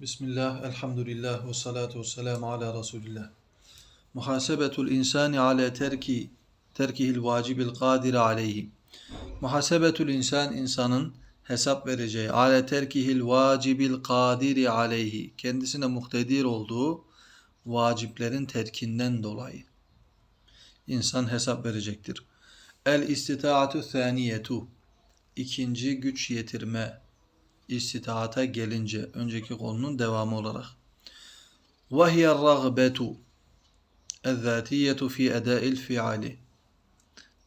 Bismillah, elhamdülillah ve salatu ve selamu ala Resulillah. Muhasebetul insani ala terki terkihil vacibil kadiri aleyhi. Muhasebetul insan insanın hesap vereceği ala terkihil vacibil kadiri aleyhi. Kendisine muhtedir olduğu vaciplerin terkinden dolayı. İnsan hesap verecektir. El istitaatu thaniyetu. İkinci güç yetirme istitaata gelince önceki konunun devamı olarak. وَهِيَ الرَّغْبَةُ الذَّاتِيَّةُ فِي اَدَاءِ الْفِعَالِ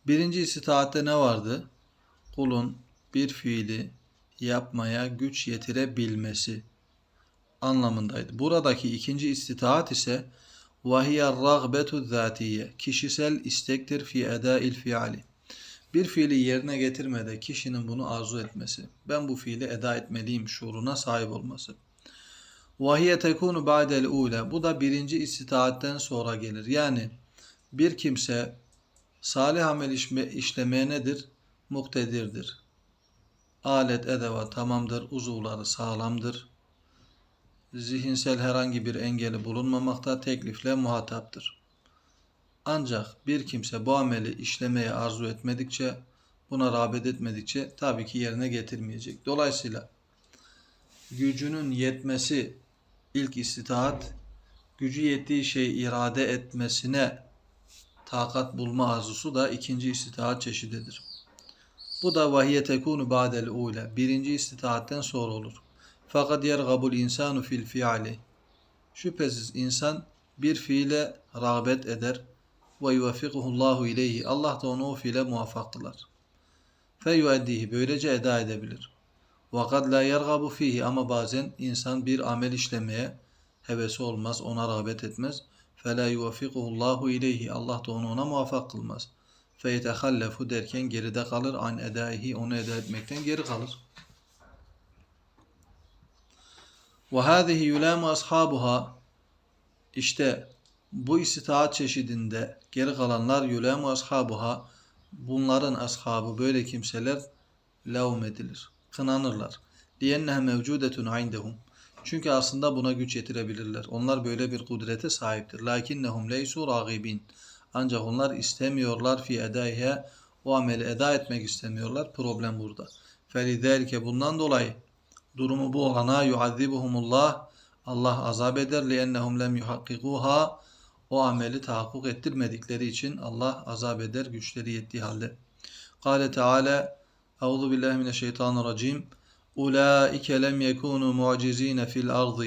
Birinci istitaatte ne vardı? Kulun bir fiili yapmaya güç yetirebilmesi anlamındaydı. Buradaki ikinci istitaat ise وَهِيَ الرَّغْبَةُ الذَّاتِيَّةِ Kişisel istektir fi edâil fiali. Bir fiili yerine getirmede kişinin bunu arzu etmesi, ben bu fiili eda etmeliyim şuuruna sahip olması. Vahiye tekunu ba'del ule. Bu da birinci istitaatten sonra gelir. Yani bir kimse salih amel işlemeye nedir? Muktedirdir. Alet edeva tamamdır, uzuvları sağlamdır. Zihinsel herhangi bir engeli bulunmamakta teklifle muhataptır. Ancak bir kimse bu ameli işlemeye arzu etmedikçe, buna rağbet etmedikçe tabii ki yerine getirmeyecek. Dolayısıyla gücünün yetmesi ilk istitaat, gücü yettiği şeyi irade etmesine takat bulma arzusu da ikinci istitaat çeşididir. Bu da vahiye tekunu ba'del ule. Birinci istitaatten sonra olur. Fakat yergabul insanu fil fiali. Şüphesiz insan bir fiile rağbet eder ve yuvaffiquhullahu ileyhi. Allah da onu o fiile muvaffak kılar. Feyueddihi. Böylece eda edebilir. Ve kad la yergabu fihi. Ama bazen insan bir amel işlemeye hevesi olmaz, ona rağbet etmez. Fela yuvaffiquhullahu ileyhi. Allah da onu ona muvaffak kılmaz. Feyetehallefu derken geride kalır. An edaihi. Onu eda etmekten geri kalır. Ve hâzihi yulâmu ashabuha. İşte bu istitaat çeşidinde geri kalanlar yulâmu ashabuha. Bunların ashabı böyle kimseler levm edilir. Kınanırlar. Liyennehe mevcudetun indehum. Çünkü aslında buna güç yetirebilirler. Onlar böyle bir kudrete sahiptir. Lakinnehum leysu ragibin. Ancak onlar istemiyorlar fi edaihe. O ameli eda etmek istemiyorlar. Problem burada. Felidâlike bundan dolayı durumu bu olana yuazzibuhumullah Allah azap eder liennehum lem yuhakkikuha o ameli tahakkuk ettirmedikleri için Allah azap eder güçleri yettiği halde. Kale Teala Euzu billahi mineşşeytanirracim Ulaike lem yekunu mucizine fil ardı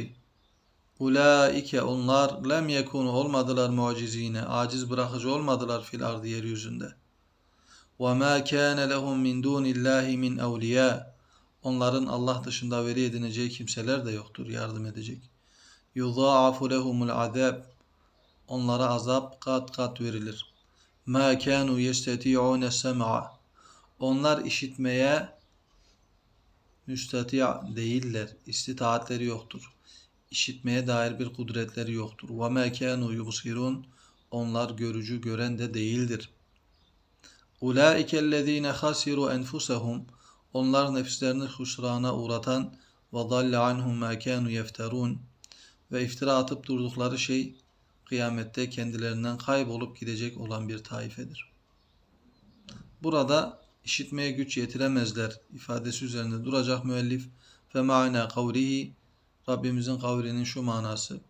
Ulaike onlar lem yekunu olmadılar mucizine aciz bırakıcı olmadılar fil ardı yeryüzünde. Ve ma kana lehum min dunillahi min evliya Onların Allah dışında veli edineceği kimseler de yoktur yardım edecek. Yudha'afu lehumul azab. Onlara azap kat kat verilir. Ma kanu yestati'une sem'a. Onlar işitmeye müstati' değiller. İstitaatleri yoktur. İşitmeye dair bir kudretleri yoktur. Ma kanu yubsirun. Onlar görücü gören de değildir. Ulaikellezine hasiru enfusahum. Onlar nefislerini husrana uğratan dalle anhum ma kanu yefterun ve iftira atıp durdukları şey kıyamette kendilerinden kaybolup gidecek olan bir taifedir. Burada işitmeye güç yetiremezler ifadesi üzerinde duracak müellif ve ma'na kavlihi Rabbimizin kavlinin şu manası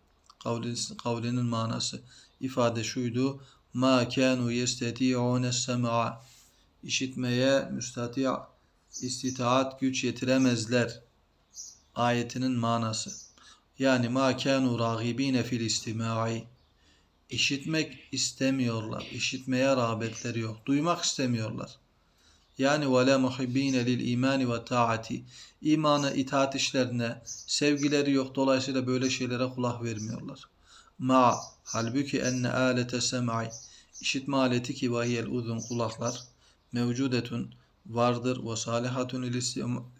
kavlinin manası ifade şuydu ma kanu yesteti'une sem'a işitmeye müstati' istitaat güç yetiremezler ayetinin manası. Yani ma kanu ragibine fil istimai. İşitmek istemiyorlar. İşitmeye rağbetleri yok. Duymak istemiyorlar. Yani ve la muhibbine lil imani ve taati. İmanı itaat işlerine sevgileri yok. Dolayısıyla böyle şeylere kulak vermiyorlar. Ma halbuki enne alete sem'i. İşitme aleti ki vahiyel uzun kulaklar mevcudetun vardır ve salihatun lil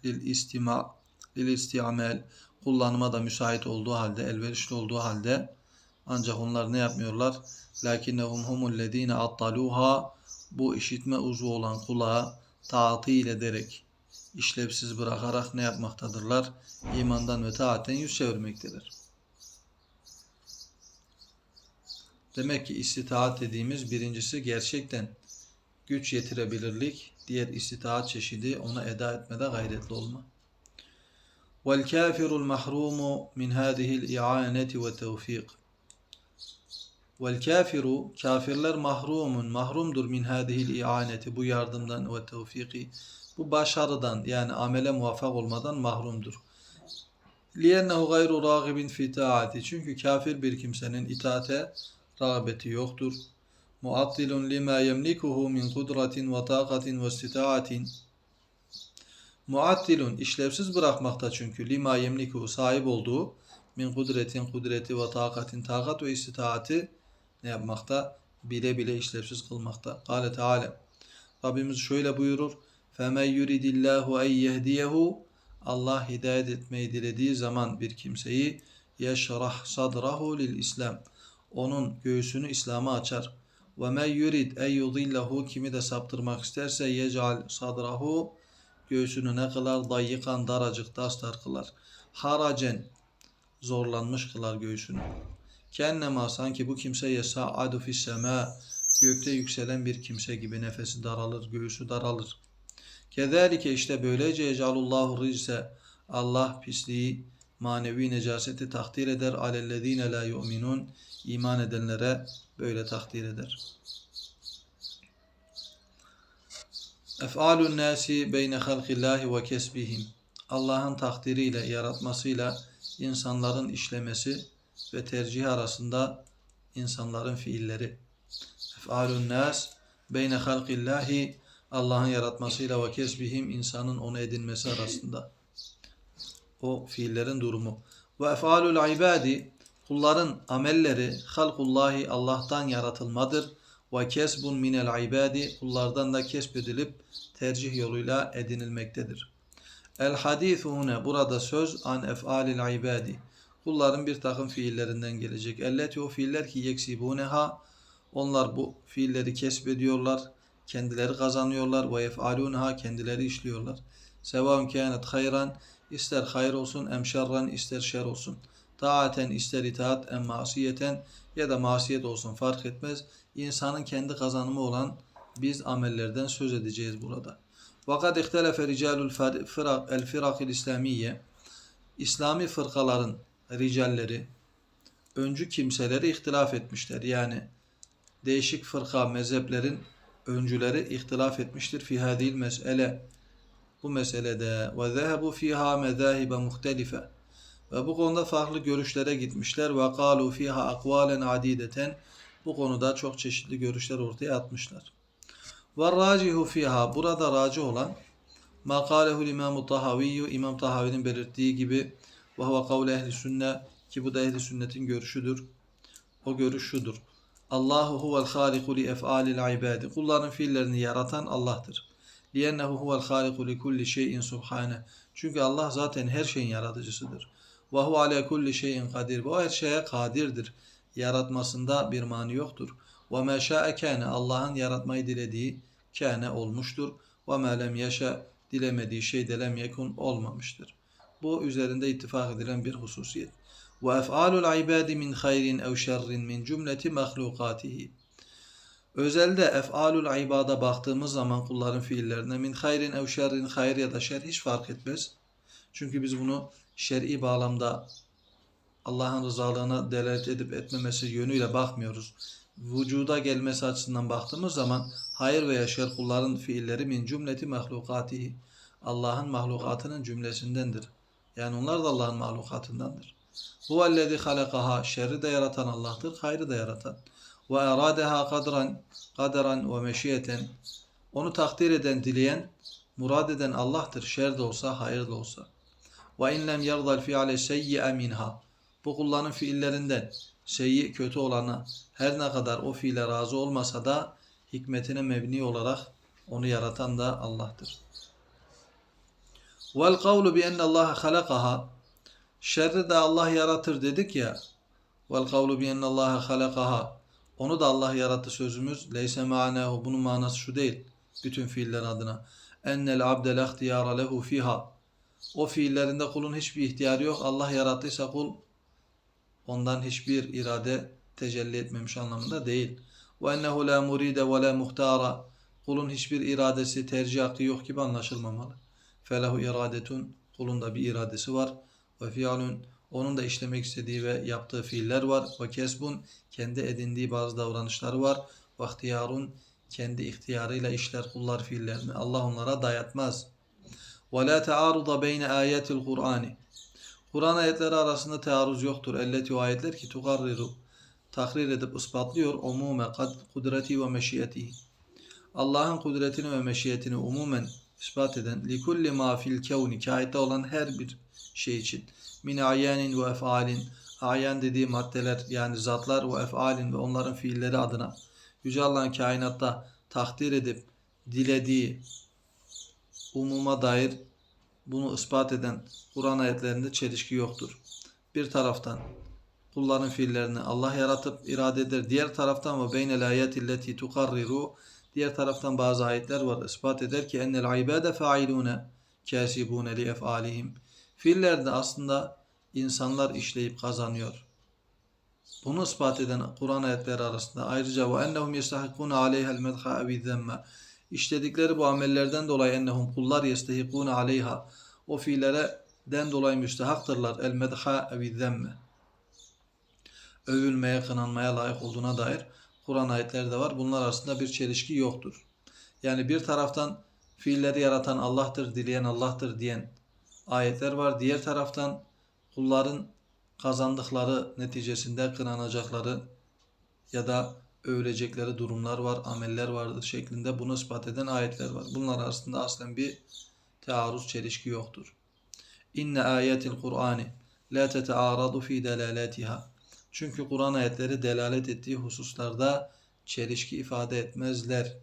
istima lil istiamel kullanıma da müsait olduğu halde elverişli olduğu halde ancak onlar ne yapmıyorlar? Lakinnehum humul ledine attaluha bu işitme uzvu olan kulağı tatil ederek işlevsiz bırakarak ne yapmaktadırlar? İmandan ve taatten yüz çevirmektedir. Demek ki istitaat dediğimiz birincisi gerçekten güç yetirebilirlik, diğer istitaat çeşidi ona eda etmede gayretli olma. وَالْكَافِرُ الْمَحْرُومُ مِنْ هَذِهِ الْاِعَانَةِ وَتَوْفِيقِ Vel kafiru kafirler mahrumun mahrumdur min hadihil i'aneti bu yardımdan ve tevfiki bu başarıdan yani amele muvaffak olmadan mahrumdur. Liyennehu gayru ragibin fi taati çünkü kafir bir kimsenin itaate rağbeti yoktur. Muattilun lima yemlikuhu min kudretin ve taqatin ve istitaatin Muattilun işlevsiz bırakmakta çünkü lima yemlikuhu sahip olduğu min kudretin kudreti ve takatin takat ve istitaati ne yapmakta? Bile bile işlevsiz kılmakta. Kale Teala Rabbimiz şöyle buyurur. فَمَنْ يُرِدِ اللّٰهُ اَنْ يَهْدِيَهُ Allah hidayet etmeyi dilediği zaman bir kimseyi yeşrah sadrahu lil İslam. Onun göğsünü İslam'a açar. Ve men yurid en yudillahu kimi de saptırmak isterse yecal sadrahu göğsünü ne kılar? Dayikan daracık dastar kılar. Haracen zorlanmış kılar göğsünü. Kennema sanki bu kimse yesa'adu fis sema gökte yükselen bir kimse gibi nefesi daralır, göğsü daralır. Kezalike işte böylece ecalullahu rizse Allah pisliği, manevi necaseti takdir eder. Alellezine la yu'minun iman edenlere böyle takdir eder. Ef'alun nasi beyne halkillahi ve kesbihim. Allah'ın takdiriyle, yaratmasıyla insanların işlemesi ve tercihi arasında insanların fiilleri. Ef'alun nas beyne halkillahi Allah'ın yaratmasıyla ve kesbihim insanın onu edinmesi arasında. O fiillerin durumu. Ve ef'alul ibadi kulların amelleri halkullahi Allah'tan yaratılmadır. Ve kesbun minel ibadi kullardan da kesbedilip tercih yoluyla edinilmektedir. El hadithu hune burada söz an ef'alil ibadi. Kulların bir takım fiillerinden gelecek. Elleti o fiiller ki yeksibuneha onlar bu fiilleri kesbediyorlar kendileri kazanıyorlar ve yef'alunha kendileri işliyorlar. Sevaun kânet hayran ister hayır olsun em ister şer olsun. Taaten ister itaat em masiyeten ya da masiyet olsun fark etmez. İnsanın kendi kazanımı olan biz amellerden söz edeceğiz burada. Vakat ihtelefe ricalul firak el firakil İslamiye İslami fırkaların ricalleri öncü kimseleri ihtilaf etmişler. Yani değişik fırka mezheplerin öncüleri ihtilaf etmiştir fi hadil mesele bu meselede ve zehebu fiha mezahibe muhtelife ve bu konuda farklı görüşlere gitmişler ve kalu fiha akvalen adideten bu konuda çok çeşitli görüşler ortaya atmışlar. Ve racihu fiha burada raci olan makalehu İmam Tahaviyyü İmam Tahavi'nin belirttiği gibi ve huve kavle ehli sünne ki bu da ehli sünnetin görüşüdür. O görüş şudur. Allahu huvel haliku li ef'alil ibadi. Kulların fiillerini yaratan Allah'tır. Liyennehu huvel haliku li kulli şeyin subhane. Çünkü Allah zaten her şeyin yaratıcısıdır. Ve hu ala kulli şeyin kadir. Bu her şeye kadirdir. Yaratmasında bir mani yoktur. Ve ma şa'e kâne. Allah'ın yaratmayı dilediği kâne olmuştur. Ve ma lem yaşa. Dilemediği şey de lem yekun olmamıştır. Bu üzerinde ittifak edilen bir hususiyet. Ve ef'alul ibadi min hayrin ev şerrin min cümleti mahlukatihi. Özelde ef'alul ibada baktığımız zaman kulların fiillerine min hayrin ev şerrin hayır ya da şer hiç fark etmez. Çünkü biz bunu şer'i bağlamda Allah'ın rızalığına delalet edip etmemesi yönüyle bakmıyoruz. Vücuda gelmesi açısından baktığımız zaman hayır veya şer kulların fiilleri min cümleti mahlukatihi. Allah'ın mahlukatının cümlesindendir. Yani onlar da Allah'ın mahlukatındandır. Huvellezî halakaha şerri de yaratan Allah'tır, hayrı da yaratan. Ve eradeha kadran, kadran ve meşiyeten. Onu takdir eden, dileyen, murad eden Allah'tır. Şer de olsa, hayır da olsa. Ve in lem yerdal fi'ale seyyi'e minha. Bu kulların fiillerinden seyyi kötü olana her ne kadar o fiile razı olmasa da hikmetine mebni olarak onu yaratan da Allah'tır. Vel kavlu bi enne Allah halakaha Şerri de Allah yaratır dedik ya. Vel kavlu bi ennallaha halakaha. Onu da Allah yarattı sözümüz. Leyse ma'nehu. Bunun manası şu değil. Bütün fiiller adına. ennel abde la ihtiyara lehu fiha. O fiillerinde kulun hiçbir ihtiyarı yok. Allah yarattıysa kul ondan hiçbir irade tecelli etmemiş anlamında değil. Ve ennehu la muride ve la muhtara. Kulun hiçbir iradesi, tercih hakkı yok gibi anlaşılmamalı. Felehu iradetun. Kulun da bir iradesi var. Ve fiilun. Onun da işlemek istediği ve yaptığı fiiller var. Ve kesbun. Kendi edindiği bazı davranışları var. Ve ihtiyarun. Kendi ihtiyarıyla işler kullar fiillerini. Allah onlara dayatmaz. Ve la tearuda beyne ayetil Kur'ani. Kur'an ayetleri arasında tearruz yoktur. Elleti o ayetler ki tukarriru tahrir edip ispatlıyor umume kad kudreti ve meşiyetihi. Allah'ın kudretini ve meşiyetini umumen ispat eden likulli ma fil kevni kainatta olan her bir şey için min ayanin ve efalin ayan dediği maddeler yani zatlar ve efalin ve onların fiilleri adına Yüce Allah'ın kainatta takdir edip dilediği umuma dair bunu ispat eden Kur'an ayetlerinde çelişki yoktur. Bir taraftan kulların fiillerini Allah yaratıp irade eder. Diğer taraftan ve beynel ayetilleti tukarriru diğer taraftan bazı ayetler var ispat eder ki ennel ibade failune kasibune li efalihim. Fiillerde aslında insanlar işleyip kazanıyor. Bunu ispat eden Kur'an ayetleri arasında ayrıca ve ennehum yestahikune aleyhel medha evi. İşledikleri bu amellerden dolayı ennehum kullar yestahikune aleyha. O fiillere den dolayı müstehaktırlar. El medha evi. Övülmeye, kınanmaya layık olduğuna dair Kur'an ayetleri de var. Bunlar arasında bir çelişki yoktur. Yani bir taraftan fiilleri yaratan Allah'tır, dileyen Allah'tır diyen ayetler var. Diğer taraftan kulların kazandıkları neticesinde kınanacakları ya da övülecekleri durumlar var, ameller vardır şeklinde bunu ispat eden ayetler var. Bunlar arasında aslen bir tearruz çelişki yoktur. İnne ayetil Kur'ani la tetearadu fi delalatiha. Çünkü Kur'an ayetleri delalet ettiği hususlarda çelişki ifade etmezler.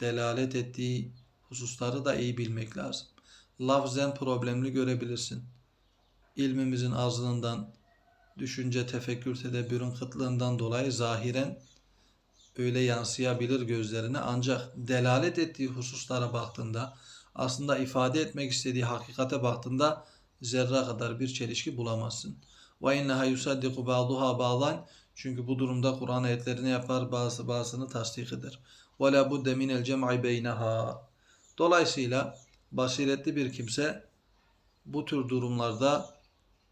Delalet ettiği hususları da iyi bilmek lazım. Lafzen problemli görebilirsin. İlmimizin azlığından, düşünce, tefekkür, tedebürün kıtlığından dolayı zahiren öyle yansıyabilir gözlerine ancak delalet ettiği hususlara baktığında aslında ifade etmek istediği hakikate baktığında zerre kadar bir çelişki bulamazsın. Ve inneha yusaddiku ba'duha ba'dan çünkü bu durumda Kur'an ayetlerini yapar bazı bazısını tasdik eder. Ve la budde minel cem'i beyneha. Dolayısıyla basiretli bir kimse bu tür durumlarda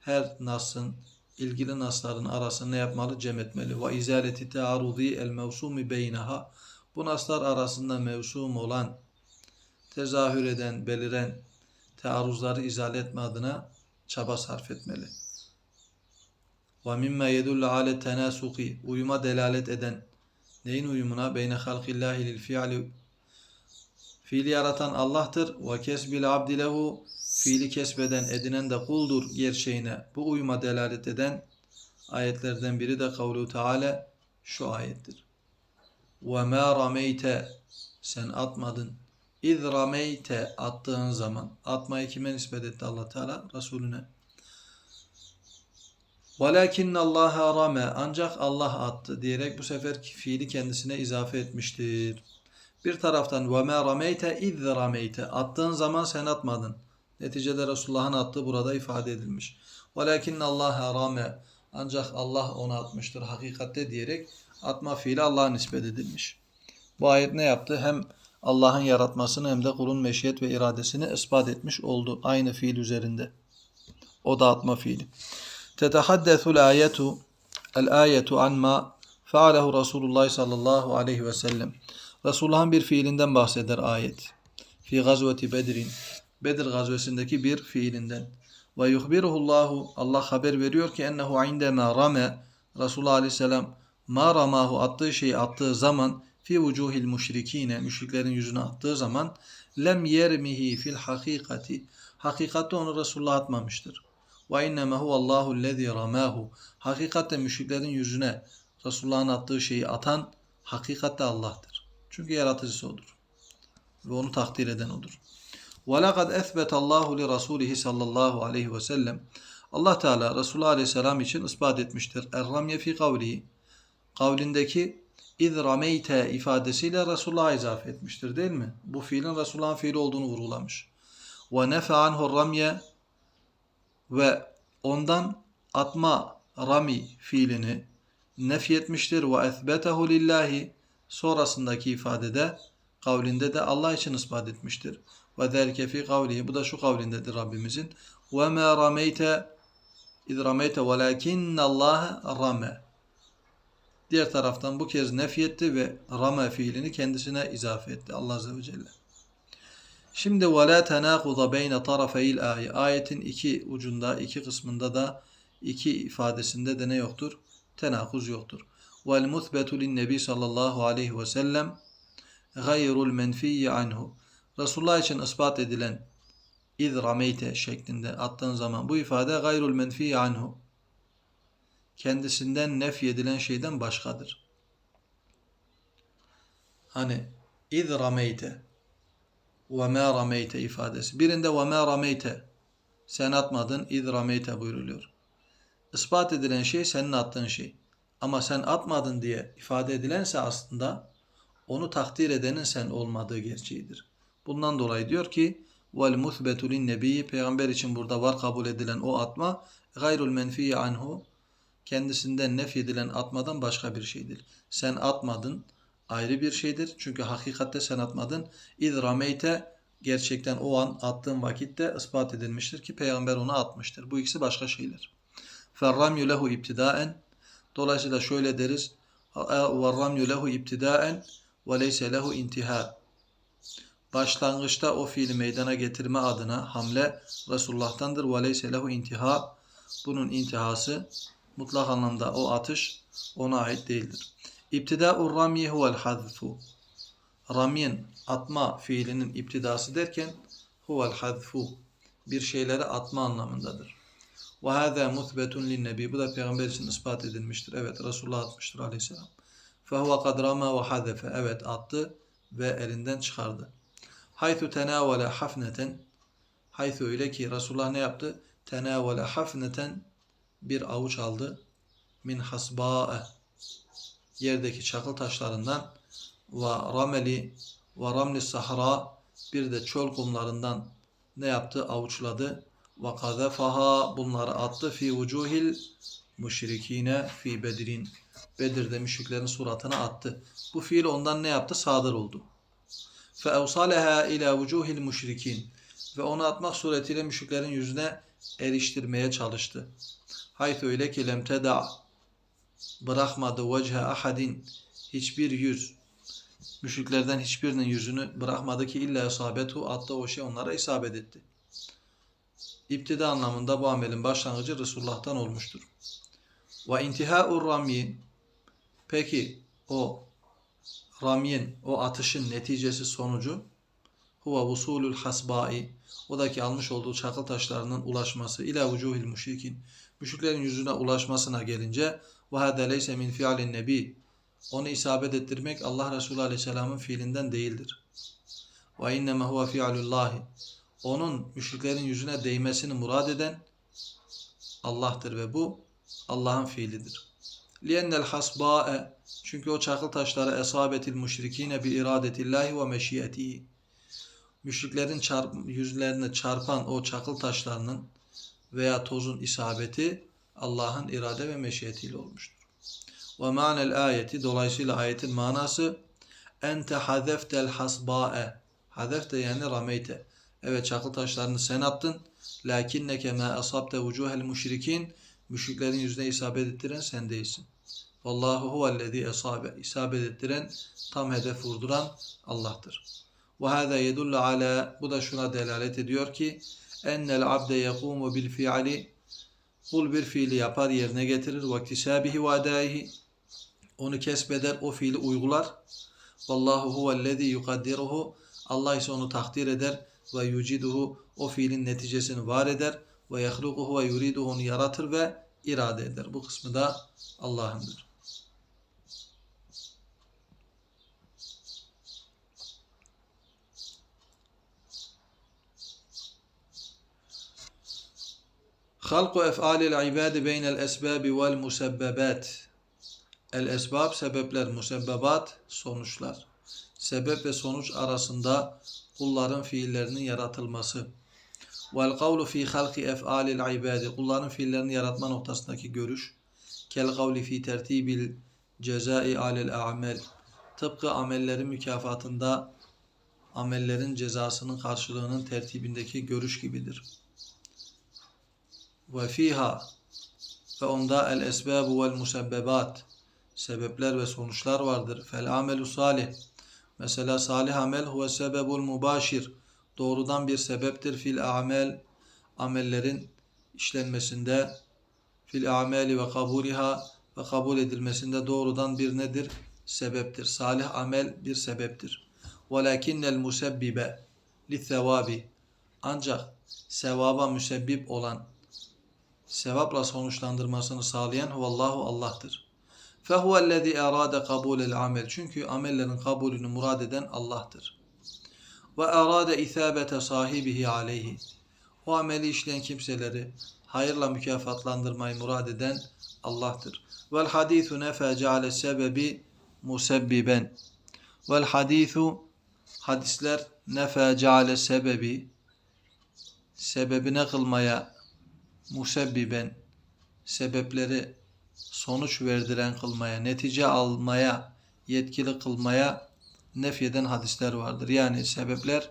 her nasın ilgili nasların arasını ne yapmalı? Cem etmeli. Ve izaleti tearudi el mevsumi beyneha. Bu naslar arasında mevsum olan, tezahür eden, beliren tearruzları izale etme adına çaba sarf etmeli. Ve mimme yedullu ale tenasuki uyuma delalet eden neyin uyumuna? Beyne halkillahi lil fi'li fiili yaratan Allah'tır ve kesbil abdi lehu fiili kesbeden edinen de kuldur gerçeğine bu uyuma delalet eden ayetlerden biri de kavlu Teala şu ayettir. Ve ma rameyte sen atmadın. İz rameyte attığın zaman atmayı kime nispet etti Allah Teala? Resulüne. Velakinne Allah'a rame ancak Allah attı diyerek bu sefer fiili kendisine izafe etmiştir. Bir taraftan ma rameyte iz rameyte attığın zaman sen atmadın. Neticede Resulullah'ın attığı burada ifade edilmiş. Velakinne Allah'a rame ancak Allah onu atmıştır hakikatte diyerek atma fiili Allah'a nispet edilmiş. Bu ayet ne yaptı? Hem Allah'ın yaratmasını hem de kulun meşiyet ve iradesini ispat etmiş oldu. Aynı fiil üzerinde. O da atma fiili. Ayetu el ayetu an ma faalehu Resulullah sallallahu aleyhi ve sellem. Resulullah'ın bir fiilinden bahseder ayet. Fi gazveti Bedir'in. Bedir gazvesindeki bir fiilinden. Ve yuhbiruhullahu Allah haber veriyor ki ennehu indema rame Resulullah aleyhisselam ma ramahu attığı şeyi attığı zaman fi vucuhil müşrikine müşriklerin yüzüne attığı zaman lem yermihi fil hakikati hakikatte onu Resulullah atmamıştır. Ve inneme huvallahu lezi ramahu. Hakikatte müşriklerin yüzüne Resulullah'ın attığı şeyi atan hakikatte Allah'tır. Çünkü yaratıcısı odur. Ve onu takdir eden odur. Ve lekad esbet Allahu li Rasulihi sallallahu aleyhi ve sellem. Allah Teala Resulullah aleyhisselam için ispat etmiştir. Erramye fi kavlihi. Kavlindeki iz rameyte ifadesiyle Resulullah'a izafe etmiştir değil mi? Bu fiilin Resulullah'ın fiili olduğunu vurgulamış. Ve nefe anhu ramye ve ondan atma rami fiilini nefyetmiştir ve esbetehu lillahi sonrasındaki ifadede kavlinde de Allah için ispat etmiştir. Ve zelike fi kavlihi bu da şu kavlindedir Rabbimizin ve ma rameyte iz rameyte velakinne Allah rame Diğer taraftan bu kez nefyetti ve rame fiilini kendisine izafe etti Allah Azze ve Celle. Şimdi وَلَا تَنَاقُضَ بَيْنَ طَرَفَيِ الْآيِ Ayetin iki ucunda, iki kısmında da iki ifadesinde de ne yoktur? Tenakuz yoktur. وَالْمُثْبَتُ لِلنَّبِي sallallahu aleyhi ve sellem غَيْرُ الْمَنْفِيِّ anhu. Resulullah için ispat edilen اِذْ رَمَيْتَ şeklinde attığın zaman bu ifade gayrul menfi anhu kendisinden nef edilen şeyden başkadır. Hani iz rameyte ve ma rameyte ifadesi. Birinde ve ma rameyte sen atmadın iz rameyte buyruluyor. Ispat edilen şey senin attığın şey. Ama sen atmadın diye ifade edilense aslında onu takdir edenin sen olmadığı gerçeğidir. Bundan dolayı diyor ki vel muthbetu lin nebi peygamber için burada var kabul edilen o atma gayrul menfi anhu kendisinden nef edilen atmadan başka bir şeydir. Sen atmadın ayrı bir şeydir. Çünkü hakikatte sen atmadın. İz rameyte gerçekten o an attığın vakitte ispat edilmiştir ki peygamber onu atmıştır. Bu ikisi başka şeyler. Ferramyu lehu ibtidaen Dolayısıyla şöyle deriz. Verramyu lehu ibtidaen ve leyse lehu intiha. Başlangıçta o fiili meydana getirme adına hamle Resulullah'tandır. Ve leyse lehu intiha. Bunun intihası mutlak anlamda o atış ona ait değildir. İbtida'ur ramyi huvel hazfu. Ramyin atma fiilinin iptidası derken huvel hazfu bir şeyleri atma anlamındadır. Ve hâzâ muthbetun linnebi. Bu da peygamber için ispat edilmiştir. Evet Resulullah atmıştır aleyhisselam. Fehuve kad rama ve hadefe. Evet attı ve elinden çıkardı. Haythu tenavale hafneten. Haythu öyle ki Resulullah ne yaptı? Tenavale hafneten bir avuç aldı. Min hasba'e yerdeki çakıl taşlarından ve rameli ve ramli sahra bir de çöl kumlarından ne yaptı? Avuçladı. Ve kazefaha bunları attı fi vucuhil müşrikine fi bedrin. Bedir'de müşriklerin suratına attı. Bu fiil ondan ne yaptı? Sadır oldu. Fe evsaleha ila vucuhil müşrikin. Ve onu atmak suretiyle müşriklerin yüzüne eriştirmeye çalıştı. Haythu öyle ki lem teda bırakmadı vece ahadin hiçbir yüz müşriklerden hiçbirinin yüzünü bırakmadı ki illa isabetu attığı o şey onlara isabet etti. İptida anlamında bu amelin başlangıcı Resulullah'tan olmuştur. Ve intihâ'ur ramyin peki o ramyin o atışın neticesi sonucu huve vusulul hasbai odaki almış olduğu çakıl taşlarının ulaşması ila vucuhil müşrikin müşriklerin yüzüne ulaşmasına gelince ve hâdâ leyse min fi'alin nebi onu isabet ettirmek Allah Resulü Aleyhisselam'ın fiilinden değildir. Ve inneme huve fi'alullahi onun müşriklerin yüzüne değmesini murad eden Allah'tır ve bu Allah'ın fiilidir. Liennel hasba'e çünkü o çakıl taşları esabetil müşrikine bi iradetillahi ve meşiyetihi. Müşriklerin çarp, yüzlerine çarpan o çakıl taşlarının veya tozun isabeti Allah'ın irade ve meşiyetiyle olmuştur. Ve manel ayeti dolayısıyla ayetin manası ente hazeftel hasba'e hazefte yani rameyte evet çakıl taşlarını sen attın lakinneke ma asabte vucuhel müşrikin müşriklerin yüzüne isabet ettiren sen değilsin. Vallahu huvellezî esabe isabet ettiren tam hedef vurduran Allah'tır. Ve hâzâ yedullu ala bu da şuna delalet ediyor ki ennel abde yekumu bil fiili kul bir fiili yapar yerine getirir ve adaihi onu kesbeder o fiili uygular vallahu huvellezî yukaddiruhu Allah ise onu takdir eder ve yuciduhu o fiilin neticesini var eder ve yahlukuhu ve yuriduhu onu yaratır ve irade eder. Bu kısmı da Allah'ındır. Halku ef'alil ibadi beynel esbabi vel musebbebat. El esbab sebepler, musebbebat sonuçlar. Sebep ve sonuç arasında kulların fiillerinin yaratılması. Vel kavlu fi halki ef'alil ibadi. Kulların fiillerini yaratma noktasındaki görüş. Kel kavli fi tertibil cezai alel a'mel. Tıpkı amellerin mükafatında amellerin cezasının karşılığının tertibindeki görüş gibidir. Ve fiha ve onda el esbabu vel musebbebat sebepler ve sonuçlar vardır. Fel amelu salih mesela salih amel huve sebebul mubaşir doğrudan bir sebeptir fil amel amellerin işlenmesinde fil ameli ve kabuliha ve kabul edilmesinde doğrudan bir nedir? Sebeptir. Salih amel bir sebeptir. Velakinnel musebbibe li ancak sevaba müsebbip olan sevapla sonuçlandırmasını sağlayan huvallahu Allah'tır. Fehuvellezî erâde kabûlel amel. Çünkü amellerin kabulünü murad eden Allah'tır. Ve erâde isâbete sahibihi aleyhi. O ameli işleyen kimseleri hayırla mükafatlandırmayı murad eden Allah'tır. Vel hadîthü nefe ceale sebebi musebbiben. Hadisler nefe ceale sebebi sebebine kılmaya musebbiben sebepleri sonuç verdiren kılmaya, netice almaya, yetkili kılmaya nefyeden hadisler vardır. Yani sebepler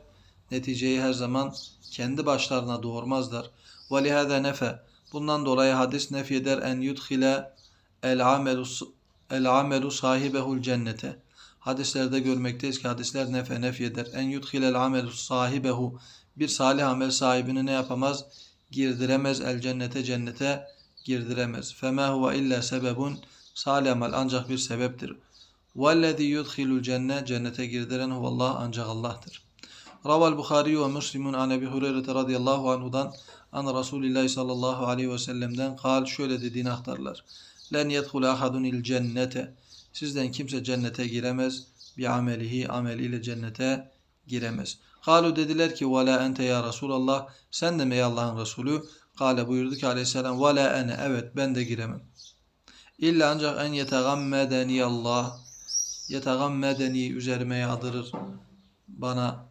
neticeyi her zaman kendi başlarına doğurmazlar. Ve lihâde nefe. Bundan dolayı hadis nefyeder en yudhile el amelu el amelu sahibehul cennete. Hadislerde görmekteyiz ki hadisler nefe nefyeder. En yudhile el amelu sahibehu. Bir salih amel sahibini ne yapamaz? Girdiremez el cennete cennete girdiremez. Fema huve illa sebebun salih amel ancak bir sebeptir. Vellezî yudhilul cennet cennete girdiren huvallah ancak Allah'tır. Raval Bukhari ve Müslim'un an Ebi Hureyre radıyallahu anhudan an Resulullah sallallahu aleyhi ve sellem'den kal şöyle dediğini aktarlar. Len yedhul ahadun il cennete. Sizden kimse cennete giremez. Bi amelihi ameliyle cennete giremez. Kalu dediler ki ve la ente ya Resulallah sen de mi ey Allah'ın Resulü? Kale buyurdu ki aleyhisselam ve la evet ben de giremem. İlla ancak en yetegammedeni Allah yetegammedeni üzerime yağdırır bana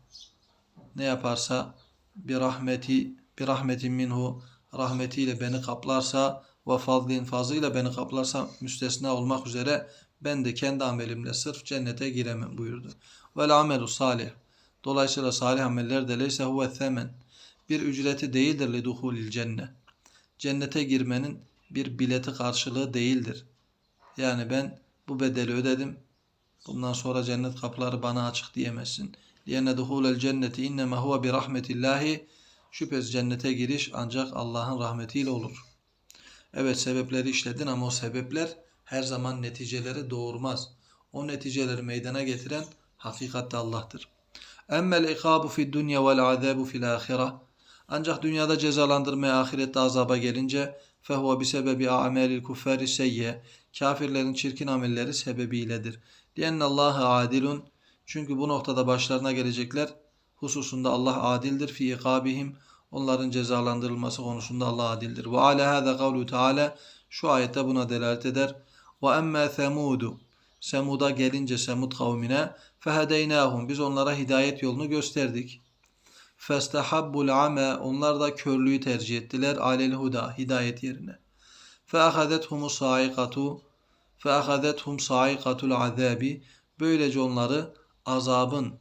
ne yaparsa bir rahmeti bir rahmetin minhu rahmetiyle beni kaplarsa ve fadlin fazlıyla beni kaplarsa müstesna olmak üzere ben de kendi amelimle sırf cennete giremem buyurdu. Vel amelu salih. Dolayısıyla salih ameller de leyse huve themen. Bir ücreti değildir li duhulil cennet. Cennete girmenin bir bileti karşılığı değildir. Yani ben bu bedeli ödedim. Bundan sonra cennet kapıları bana açık diyemezsin. Liyenne duhulel cenneti inneme huve bi rahmetillahi. Şüphesiz cennete giriş ancak Allah'ın rahmetiyle olur. Evet sebepleri işledin ama o sebepler her zaman neticeleri doğurmaz. O neticeleri meydana getiren hakikatte Allah'tır. Emmel ikabu fid dunya vel azabu fil ahire. Ancak dünyada cezalandırmaya ahirette azaba gelince fehuve bi sebebi amelil kuffari seyye. Kafirlerin çirkin amelleri sebebiyledir. Lienne Allahu adilun. Çünkü bu noktada başlarına gelecekler hususunda Allah adildir fi ikabihim. Onların cezalandırılması konusunda Allah adildir. Ve ala hâzâ kavlu Teala şu ayette buna delalet eder. Ve emme semudu Semud'a gelince Semud kavmine fehedeynâhum biz onlara hidayet yolunu gösterdik. Festehabbul ame onlar da körlüğü tercih ettiler alel huda hidayet yerine. Feahadethumu saikatu feahadethum saikatul azabi böylece onları azabın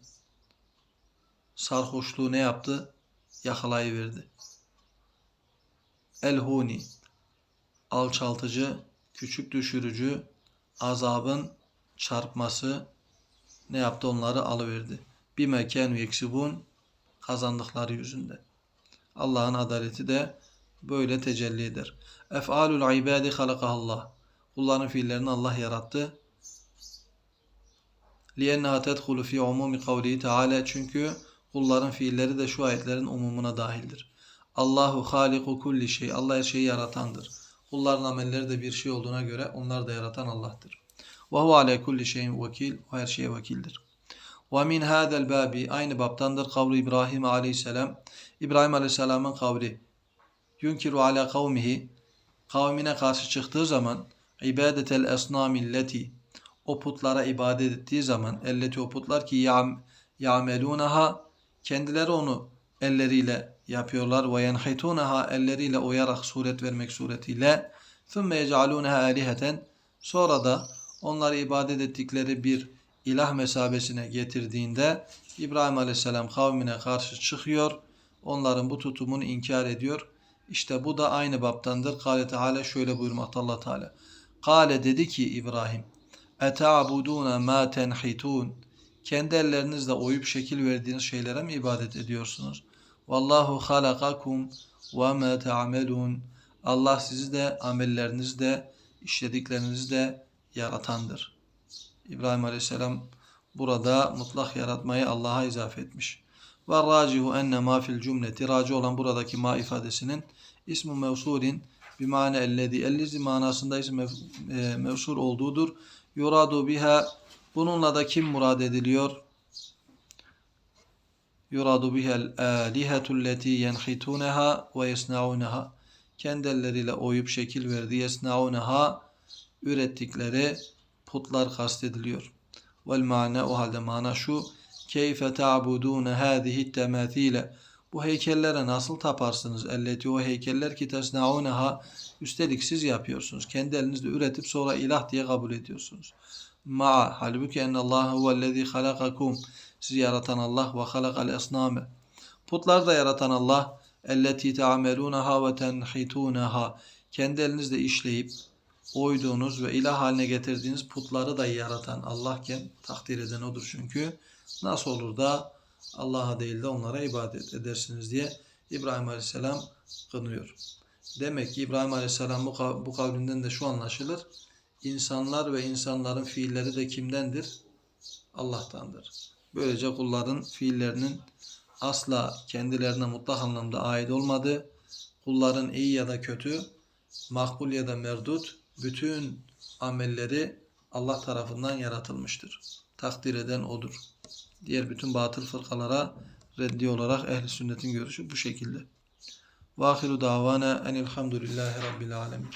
sarhoşluğu ne yaptı? Yakalayıverdi. Elhuni alçaltıcı, küçük düşürücü, azabın çarpması ne yaptı? Onları alıverdi. Bir mekan yeksibun kazandıkları yüzünde. Allah'ın adaleti de böyle tecelli eder. Ef'alul ibadi halakahallah. Kulların fiillerini Allah yarattı. لِيَنَّهَا تَدْخُلُ فِي عُمُومِ قَوْلِهِ Teala Çünkü kulların fiilleri de şu ayetlerin umumuna dahildir. Allahu haliku kulli şey. Allah her şeyi yaratandır. Kulların amelleri de bir şey olduğuna göre onlar da yaratan Allah'tır. Ve huve ala kulli şeyin vekil. O her şeye vekildir. Ve min hadel babi aynı babtandır kavlu İbrahim aleyhisselam. İbrahim aleyhisselamın kavli. Yunkiru ala kavmihi kavmine karşı çıktığı zaman ibadetel esnamilleti o putlara ibadet ettiği zaman elleti o putlar ki yam, yamelunaha kendileri onu elleriyle yapıyorlar ve yenhitunaha elleriyle oyarak suret vermek suretiyle thumme yec'alunaha aliheten sonra da onları ibadet ettikleri bir ilah mesabesine getirdiğinde İbrahim Aleyhisselam kavmine karşı çıkıyor. Onların bu tutumunu inkar ediyor. İşte bu da aynı baptandır. Kale Teala şöyle buyurmakta Allah Teala. Kale dedi ki İbrahim Eta'buduna ma tenhitun kendi ellerinizle oyup şekil verdiğiniz şeylere mi ibadet ediyorsunuz? Vallahu halakakum ve ma ta'melun. Allah sizi de amellerinizi de işlediklerinizi de yaratandır. İbrahim Aleyhisselam burada mutlak yaratmayı Allah'a izafe etmiş. Ve racihu enne ma fil cümleti raci olan buradaki ma ifadesinin ismu mevsulin bir mane ellezi ellizi manasında isim mev, e, mevsul olduğudur. Yuradu biha bununla da kim murad ediliyor? Yuradu bihel alihetu leti yenhituneha ve yesnauneha kendi elleriyle oyup şekil verdi yesnauneha ürettikleri putlar kastediliyor. Vel mana o halde mana şu keyfe ta'budune hâzihi temâthîle bu heykellere nasıl taparsınız? Elleti o heykeller ki tesnauneha üstelik siz yapıyorsunuz. Kendi elinizle üretip sonra ilah diye kabul ediyorsunuz. Ma halbuki ennallâhe huvellezî halakakum sizi yaratan Allah ve halakal esname putları da yaratan Allah elleti ta'melunaha ve tenhitunaha kendi elinizle işleyip oyduğunuz ve ilah haline getirdiğiniz putları da yaratan Allahken takdir eden odur çünkü nasıl olur da Allah'a değil de onlara ibadet edersiniz diye İbrahim Aleyhisselam kınıyor. Demek ki İbrahim Aleyhisselam bu, bu kavlinden de şu anlaşılır. İnsanlar ve insanların fiilleri de kimdendir? Allah'tandır. Böylece kulların fiillerinin asla kendilerine mutlak anlamda ait olmadığı, kulların iyi ya da kötü, makbul ya da merdut, bütün amelleri Allah tarafından yaratılmıştır. Takdir eden odur. Diğer bütün batıl fırkalara reddi olarak ehli sünnetin görüşü bu şekilde. Ve ahiru davana enilhamdülillahi rabbil alemin.